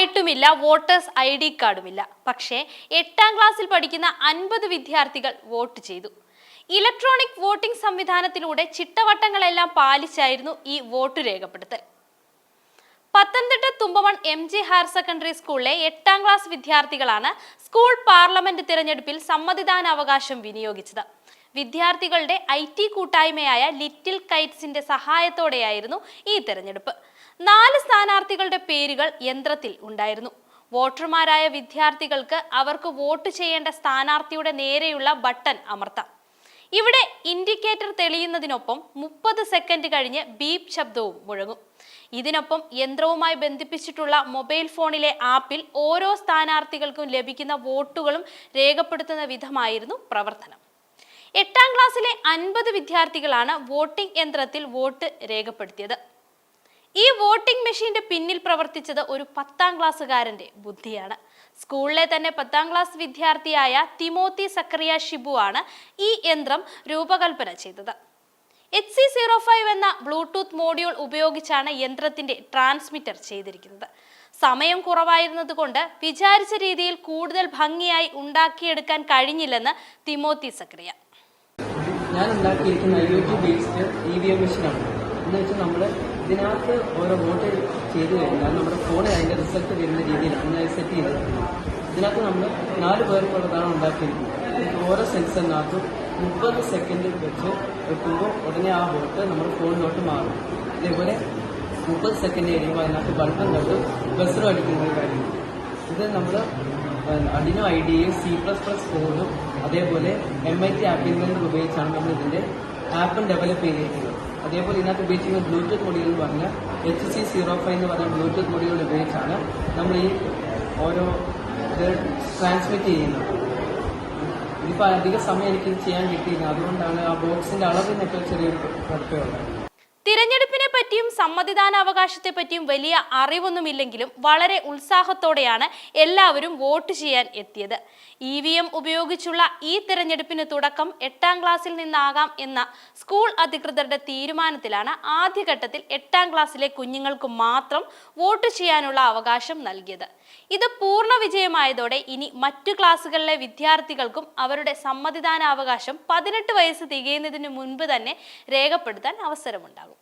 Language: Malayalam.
പ്രായമായിട്ടുമില്ല വോട്ടേഴ്സ് ഐ ഡി കാർഡുമില്ല. പക്ഷേ എട്ടാം ക്ലാസ്സിൽ പഠിക്കുന്ന അൻപത് വിദ്യാർത്ഥികൾ വോട്ട് ചെയ്തു. ഇലക്ട്രോണിക് വോട്ടിംഗ് സംവിധാനത്തിലൂടെ ചിട്ടവട്ടങ്ങളെല്ലാം പാലിച്ചായിരുന്നു ഈ vote രേഖപ്പെടുത്തൽ. Pathanamthitta Thumpamon M G higher secondary സ്കൂളിലെ എട്ടാം ക്ലാസ് വിദ്യാർത്ഥികളാണ് സ്കൂൾ പാർലമെന്റ് തിരഞ്ഞെടുപ്പിൽ സമ്മതിദാനാവകാശം വിനിയോഗിച്ചത്. വിദ്യാർത്ഥികളുടെ ഐ ടി കൂട്ടായ്മയായ ലിറ്റിൽ കൈറ്റ്സിന്റെ സഹായത്തോടെയായിരുന്നു ഈ തെരഞ്ഞെടുപ്പ്. നാല് സ്ഥാനാർത്ഥികളുടെ പേരുകൾ യന്ത്രത്തിൽ ഉണ്ടായിരുന്നു. വോട്ടർമാരായ വിദ്യാർത്ഥികൾക്ക് അവർക്ക് വോട്ട് ചെയ്യേണ്ട സ്ഥാനാർത്ഥിയുടെ നേരെയുള്ള ബട്ടൺ അമർത്താം. ഇവിടെ ഇൻഡിക്കേറ്റർ തെളിയുന്നതിനൊപ്പം മുപ്പത് സെക്കൻഡ് കഴിഞ്ഞ് ബീപ് ശബ്ദവും മുഴങ്ങും. ഇതിനൊപ്പം യന്ത്രവുമായി ബന്ധിപ്പിച്ചിട്ടുള്ള മൊബൈൽ ഫോണിലെ ആപ്പിൽ ഓരോ സ്ഥാനാർത്ഥികൾക്കും ലഭിക്കുന്ന വോട്ടുകളും രേഖപ്പെടുത്തുന്ന വിധമായിരുന്നു പ്രവർത്തനം. എട്ടാം ക്ലാസ്സിലെ അൻപത് വിദ്യാർത്ഥികളാണ് വോട്ടിംഗ് യന്ത്രത്തിൽ വോട്ട് രേഖപ്പെടുത്തിയത്. ഈ വോട്ടിംഗ് മെഷീന്റെ പിന്നിൽ പ്രവർത്തിച്ചത് ഒരു പത്താം ക്ലാസ്സുകാരന്റെ ബുദ്ധിയാണ്. സ്കൂളിലെ തന്നെ പത്താം ക്ലാസ് വിദ്യാർത്ഥിയായ തിമോത്തി സക്രിയ ഷിബു ആണ് ഈ യന്ത്രം രൂപകൽപ്പന ചെയ്തത്. എച്ച് സി സീറോ ഫൈവ് എന്ന ബ്ലൂടൂത്ത് മോഡ്യൂൾ ഉപയോഗിച്ചാണ് യന്ത്രത്തിന്റെ ട്രാൻസ്മിറ്റർ ചെയ്തിരിക്കുന്നത്. സമയം കുറവായിരുന്നത് കൊണ്ട് വിചാരിച്ച രീതിയിൽ കൂടുതൽ ഭംഗിയായി ഉണ്ടാക്കിയെടുക്കാൻ കഴിഞ്ഞില്ലെന്ന് തിമോത്തി സക്രിയ. ഞാൻ ഉണ്ടാക്കിയിരിക്കുന്ന I O T based E V M മെഷീനാണ് എന്ന് വെച്ചാൽ നമ്മൾ ഇതിനകത്ത് ഓരോ വോട്ട് ചെയ്ത് കഴിഞ്ഞാൽ നമ്മുടെ ഫോണിൽ അതിന്റെ റിസൾട്ട് വരുന്ന രീതിയിലാണ്. ഞാൻ സെറ്റ് ചെയ്തിരിക്കുന്നത് ഇതിനകത്ത് നമ്മൾ നാല് പേർക്കുള്ളതാണ് ഉണ്ടാക്കിയിരിക്കുന്നത് ഓരോ സെൻസറിനകത്തും മുപ്പത് സെക്കൻഡ് വെച്ച് വെക്കുമ്പോൾ ഉടനെ ആ വോട്ട് നമ്മുടെ ഫോണിലോട്ട് മാറും. ഇതേപോലെ മുപ്പത് സെക്കൻഡ് കഴിയുമ്പോൾ അതിനകത്ത് ബൾബും കണ്ട് ബസറും അടിക്കുന്ന ഒരു കാര്യം. ഇത് നമ്മൾ Arduino I D C plus plus കോഡും അതേപോലെ എം ഐ ടി ആപ്ലിക്കന്റ് ഉപയോഗിച്ചാണ് നമ്മൾ ഇതിന്റെ ആപ്പും ഡെവലപ്പ് ചെയ്തിരിക്കുന്നത്. അതേപോലെ ഇതിനകത്ത് ഉപയോഗിച്ചിരിക്കുന്ന ബ്ലൂടൂത്ത് മൊഡ്യൂൾ എന്ന് പറഞ്ഞാൽ എച്ച് സി സീറോ ഫൈവ് എന്ന് പറഞ്ഞ ബ്ലൂടൂത്ത് മൊഡ്യൂൾ ഉപയോഗിച്ചാണ് നമ്മൾ ഈ ഓരോ ട്രാൻസ്മിറ്റ് ചെയ്യുന്നത്. ഇതിപ്പോൾ അധിക സമയം എനിക്ക് ചെയ്യാൻ കിട്ടിയില്ല. അതുകൊണ്ടാണ് ആ ബോക്സിന്റെ അളവിനൊക്കെ ചെറിയൊരു കുഴപ്പമുള്ളത് തിരഞ്ഞെടുപ്പിനെ പറ്റിയും സമ്മതിദാന അവകാശത്തെ പറ്റിയും വലിയ അറിവൊന്നുമില്ലെങ്കിലും വളരെ ഉത്സാഹത്തോടെയാണ് എല്ലാവരും വോട്ട് ചെയ്യാൻ എത്തിയത്. ഇ വി എം ഉപയോഗിച്ചുള്ള ഈ തിരഞ്ഞെടുപ്പിന് തുടക്കം എട്ടാം ക്ലാസ്സിൽ നിന്നാകാം എന്ന സ്കൂൾ അധികൃതരുടെ തീരുമാനത്തിലാണ് ആദ്യഘട്ടത്തിൽ എട്ടാം ക്ലാസ്സിലെ കുഞ്ഞുങ്ങൾക്ക് മാത്രം വോട്ട് ചെയ്യാനുള്ള അവകാശം നൽകിയത്. ഇത് പൂർണ വിജയമായതോടെ ഇനി മറ്റു ക്ലാസ്സുകളിലെ വിദ്യാർത്ഥികൾക്കും അവരുടെ സമ്മതിദാനാവകാശം പതിനെട്ട് വയസ്സ് തികയുന്നതിന് മുൻപ് തന്നെ രേഖപ്പെടുത്താൻ അവസരമുണ്ടാകും.